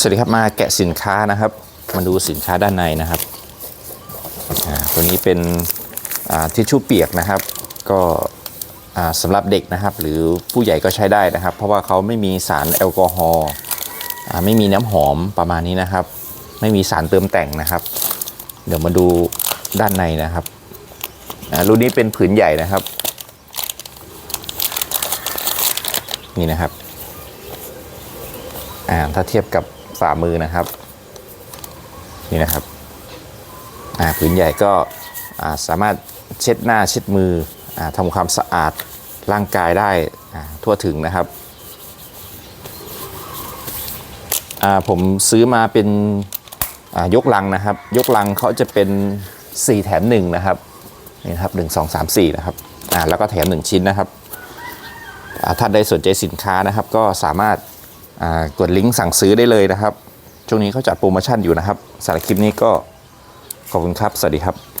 สวัสดีครับมาแกะสินค้านะครับ มาดูสินค้าด้านในนะครับอ่าตัวนี้เป็นอ่าทิชชู่เปียกนะครับ ก็อ่าสำหรับเด็กนะครับ หรือผู้ใหญ่ก็ใช้ได้นะครับ เพราะว่าเขาไม่มีสารแอลกอฮอล์อ่าไม่มีน้ำหอมประมาณนี้นะครับ ไม่มีสารเติมแต่งนะครับ เดี๋ยวมาดูด้านในนะครับอ่ารุ่นนี้เป็นผืนใหญ่นะครับ นี่นะครับอ่าถ้าเทียบกับ ฝ่ามือนะครับ นี่นะครับผืนใหญ่ก็สามารถเช็ดหน้าเช็ดมืออทำความสะอาดร่างกายได้ทั่วถึงนะครับผมซื้อมาเป็นยกลังนะครับ ยกลังเขาจะเป็น 4 แถม1นะครับนี่นะครับ1 2 3 4นะครับแล้วก็แถม 1 ชิ้นนะครับถ้าได้สนใจสินค้านะครับก็สามารถ กดลิงก์สั่งซื้อได้เลยนะครับ ช่วงนี้เขาจัดโปรโมชั่นอยู่นะครับสารคลิปนี้ก็ขอบคุณครับ สวัสดีครับ